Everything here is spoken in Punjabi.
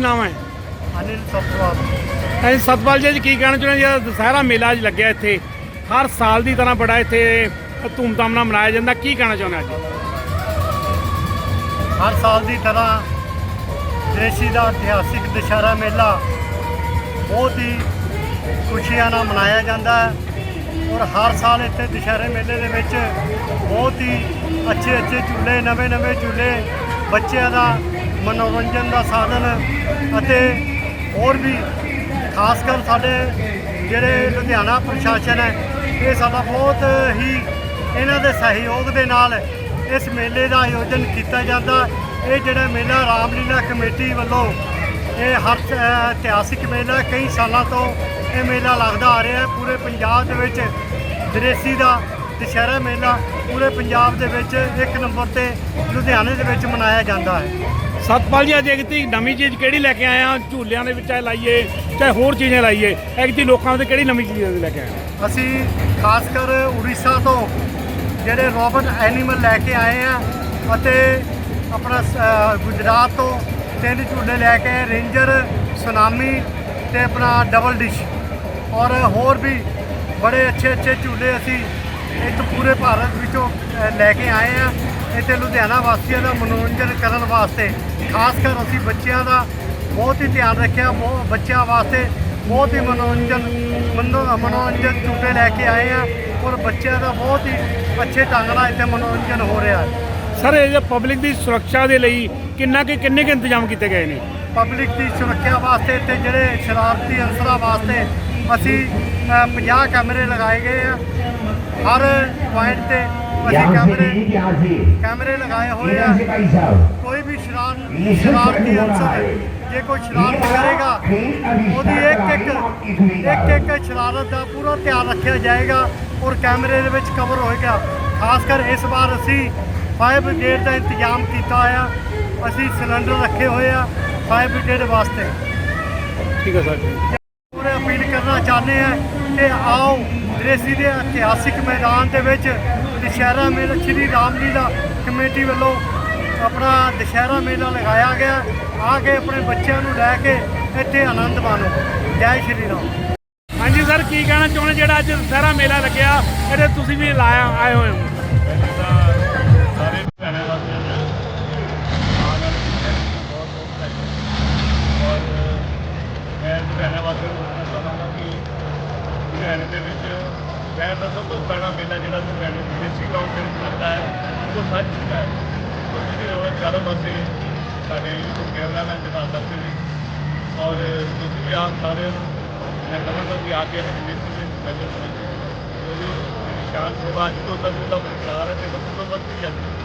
ਨਾਮ ਹੈ? ਅਨਿਲ ਸਤਵਾਲ। ਅਸੀਂ ਸਤਪਾਲ ਜੀ ਕੀ ਕਹਿਣਾ ਚਾਹੁੰਦੇ ਜੀ ਦੁਸਹਿਰਾ ਮੇਲਾ ਅੱਜ ਲੱਗਿਆ ਇੱਥੇ ਹਰ ਸਾਲ ਦੀ ਤਰ੍ਹਾਂ ਬੜਾ ਇੱਥੇ ਧੂਮਧਾਮ ਨਾਲ ਮਨਾਇਆ ਜਾਂਦਾ। ਕੀ ਕਹਿਣਾ ਚਾਹੁੰਦੇ ਅੱਜ? ਹਰ ਸਾਲ ਦੀ ਤਰ੍ਹਾਂ ਦੇਸ਼ੀ ਦਾ ਇਤਿਹਾਸਿਕ ਦੁਸ਼ਹਿਰਾ ਮੇਲਾ ਬਹੁਤ ਹੀ ਖੁਸ਼ੀਆਂ ਨਾਲ ਮਨਾਇਆ ਜਾਂਦਾ ਹੈ ਔਰ ਹਰ ਸਾਲ ਇੱਥੇ ਦੁਸ਼ਹਿਰੇ ਮੇਲੇ ਦੇ ਵਿੱਚ ਬਹੁਤ ਹੀ ਅੱਛੇ ਅੱਛੇ ਝੂਲੇ ਨਵੇਂ ਨਵੇਂ ਝੂਲੇ ਬੱਚਿਆਂ ਦਾ ਮਨੋਰੰਜਨ ਦਾ ਸਾਧਨ ਅਤੇ ਹੋਰ ਵੀ ਖਾਸ ਕਰ ਸਾਡੇ ਜਿਹੜੇ ਲੁਧਿਆਣਾ ਪ੍ਰਸ਼ਾਸਨ ਹੈ, ਇਹ ਸਾਡਾ ਬਹੁਤ ਹੀ ਇਹਨਾਂ ਦੇ ਸਹਿਯੋਗ ਦੇ ਨਾਲ ਇਸ ਮੇਲੇ ਦਾ ਆਯੋਜਨ ਕੀਤਾ ਜਾਂਦਾ। ਇਹ ਜਿਹੜਾ ਮੇਲਾ ਰਾਮਲੀਲਾ ਕਮੇਟੀ ਵੱਲੋਂ ਇਹ ਹਰ ਇਤਿਹਾਸਿਕ ਮੇਲਾ ਕਈ ਸਾਲਾਂ ਤੋਂ ਇਹ ਮੇਲਾ ਲੱਗਦਾ ਆ ਰਿਹਾ ਹੈ। ਪੂਰੇ ਪੰਜਾਬ ਦੇ ਵਿੱਚ ਦਰੇਸੀ ਦਾ ਦੁਸ਼ਹਿਰਾ ਮੇਲਾ ਪੂਰੇ ਪੰਜਾਬ ਦੇ ਵਿੱਚ ਇੱਕ ਨੰਬਰ ਤੇ ਲੁਧਿਆਣੇ ਦੇ ਵਿੱਚ ਮਨਾਇਆ ਜਾਂਦਾ ਹੈ। ਸਤਪਾਲ ਜੀ ਅੱਜ ਇੱਕ ਤੀ, ਨਵੀਂ ਚੀਜ਼ ਕਿਹੜੀ ਲੈ ਕੇ ਆਏ ਆ? ਝੂਲਿਆਂ ਦੇ ਵਿੱਚ ਚਾਹੇ ਲਾਈਏ, ਚਾਹੇ ਹੋਰ ਚੀਜ਼ਾਂ ਲਾਈਏ ਇੱਕ ਲੋਕਾਂ ਦੇ ਕਿਹੜੀ ਨਵੀਂ ਚੀਜ਼ ਲੈ ਕੇ ਆਏ ਅਸੀਂ ਖਾਸ ਕਰ ਉੜੀਸਾ ਤੋਂ ਜਿਹੜੇ ਰੋਬਟ ਐਨੀਮਲ ਲੈ ਕੇ ਆਏ ਆ ਅਤੇ ਆਪਣਾ ਗੁਜਰਾਤ ਤੋਂ ਤਿੰਨ ਝੂਲੇ ਲੈ ਕੇ ਰੇਂਜਰ, ਸੁਨਾਮੀ ਤੇ ਆਪਣਾ ਡਬਲ ਡਿਸ਼। ਔਰ ਹੋਰ ਵੀ ਬੜੇ ਅੱਛੇ ਅੱਛੇ ਝੂਲੇ ਅਸੀਂ ਇੱਥੇ ਪੂਰੇ ਭਾਰਤ ਵਿੱਚੋਂ ਲੈ ਕੇ ਆਏ ਆ। ਇੱਥੇ ਲੁਧਿਆਣਾ ਵਾਸੀਆਂ ਦਾ ਮਨੋਰੰਜਨ ਕਰਨ ਵਾਸਤੇ ਖਾਸ ਕਰ ਅਸੀਂ ਬੱਚਿਆਂ ਦਾ ਬਹੁਤ ਹੀ ਧਿਆਨ ਰੱਖਿਆ। ਬਹੁਤ ਬੱਚਿਆਂ ਵਾਸਤੇ ਬਹੁਤ ਹੀ ਮਨੋਰੰਜਨ ਮਨੋ- ਮਨੋਰੰਜਨ ਝੂਟੇ ਲੈ ਕੇ ਆਏ ਆ ਔਰ ਬੱਚਿਆਂ ਦਾ ਬਹੁਤ ਹੀ ਅੱਛੇ ਢੰਗ ਨਾਲ ਇੱਥੇ ਮਨੋਰੰਜਨ ਹੋ ਰਿਹਾ ਹੈ। ਸਰ ਇਹ ਜੇ ਪਬਲਿਕ ਦੀ ਸੁਰੱਖਿਆ ਦੇ ਲਈ ਕਿੰਨਾ ਕਿ ਕਿੰਨੇ ਕੁ ਇੰਤਜ਼ਾਮ ਕੀਤੇ ਗਏ ਨੇ? ਪਬਲਿਕ ਦੀ ਸੁਰੱਖਿਆ ਵਾਸਤੇ ਤੇ ਜਿਹੜੇ ਸ਼ਰਾਰਤੀ ਅਨਸਰਾਂ ਵਾਸਤੇ ਅਸੀਂ ਅ, 50 ਕੈਮਰੇ ਲਗਾਏ ਗਏ ਆ। ਹਰ ਪੁਆਇੰਟ ਤੇ ਅਸੀਂ ਕੈਮਰੇ ਕੈਮਰੇ ਲਗਾਏ ਹੋਏ ਆ। ਕੋਈ ਵੀ ਸ਼ਰਾਰ ਸ਼ਰਾਰਤੀ ਅਨਸਰ ਜੇ ਕੋਈ ਸ਼ਰਾਰਤ ਕਰੇਗਾ ਉਹਦੀ ਇੱਕ ਇੱਕ ਇੱਕ ਇੱਕ ਸ਼ਰਾਰਤ ਦਾ ਪੂਰਾ ਧਿਆਨ ਰੱਖਿਆ ਜਾਏਗਾ ਔਰ ਕੈਮਰੇ ਦੇ ਵਿੱਚ ਕਵਰ ਹੋਏਗਾ। ਖਾਸ ਕਰ ਇਸ ਵਾਰ ਅਸੀਂ ਫਾਇਰ ਬ੍ਰਿਗੇਡ ਦਾ ਇੰਤਜ਼ਾਮ ਕੀਤਾ ਆ ਅਸੀਂ ਸਿਲੰਡਰ ਰੱਖੇ ਹੋਏ ਆ ਫਾਇਰ ਬ੍ਰਿਗੇਡ ਵਾਸਤੇ। ਠੀਕ ਹੈ ਸਰ। ਪੂਰੇ ਅਪੀਲ ਕਰਨਾ ਚਾਹੁੰਦੇ ਆ ਕਿ ਆਓ ਦ੍ਰੇਸੀ ਦੇ ਇਤਿਹਾਸਿਕ ਮੈਦਾਨ ਦੇ ਵਿੱਚ ਦੁਸ਼ਹਿਰਾ ਮੇਲਾ ਸ਼੍ਰੀ ਰਾਮਲੀਲਾ ਕਮੇਟੀ ਵੱਲੋਂ ਆਪਣਾ ਦੁਸ਼ਹਿਰਾ ਮੇਲਾ ਲਗਾਇਆ ਗਿਆ। ਆ ਕੇ ਆਪਣੇ ਬੱਚਿਆਂ ਨੂੰ ਲੈ ਕੇ ਇੱਥੇ ਆਨੰਦ ਮਾਣੋ। ਜੈ ਸ਼੍ਰੀ ਰਾਮ। ਹਾਂਜੀ ਸਰ ਕੀ ਕਹਿਣਾ ਚਾਹੁੰਦੇ ਜਿਹੜਾ ਅੱਜ ਦੁਸਹਿਰਾ ਮੇਲਾ ਲੱਗਿਆ ਇਹਦੇ ਤੁਸੀਂ ਵੀ ਲਾਇਆ ਆਏ ਹੋਏ ਹੋ? ਸਾਰੇ ਭੈਣਾਂ ਵਾਸਤੇ ਆਉਣ ਵਾਲੇ ਦਿਨ ਬਹੁਤ ਬਹੁਤ ਧੰਨਵਾਦ ਔਰ ਮੈਂ ਭੈਣਾਂ ਵਾਸਤੇ ਦੱਸਣਾ ਚਾਹਾਂਗਾ ਕਿ ਲੁਧਿਆਣੇ ਦੇ ਵਿੱਚ ਸ਼ਹਿਰ ਦਾ ਸਭ ਤੋਂ ਪੁਰਾਣਾ ਮੇਲਾ ਜਿਹੜਾ ਲੁਧਿਆਣੇ ਦੇ ਦੇਸੀ ਗਾਉਂ ਦੇ ਵਿੱਚ ਲੱਗਦਾ ਹੈ ਉਹ ਸੱਚ ਚੁੱਕਾ ਹੈ। ਔਰ ਜਿਹਦੀ ਰੌਣਕ ਚਾਰੋਂ ਪਾਸੇ ਸਾਡੇ ਕੈਮਰਾਮੈਨ ਦੇ ਨਾਲ ਦੱਸਦੇ ਨੇ ਔਰ ਤੁਸੀਂ ਵੀ ਆਪ ਸਾਰਿਆਂ ਨੂੰ ਮੈਂ ਕਹਾਂਗਾ ਕਿ ਆ ਕੇ ਦੇਸੀ ਦੇ ਪਹਿਲੇ ਸਮੇਂ ਉਹਦੀ ਸ਼ਾਨ ਸਭਾ ਅੱਜ ਤੋਂ ਤੱਕ ਦਾ ਪ੍ਰਚਾਰ ਹੈ ਤੇ ਵੱਧ ਤੋਂ ਵੱਧ ਜਾਂਦੀ।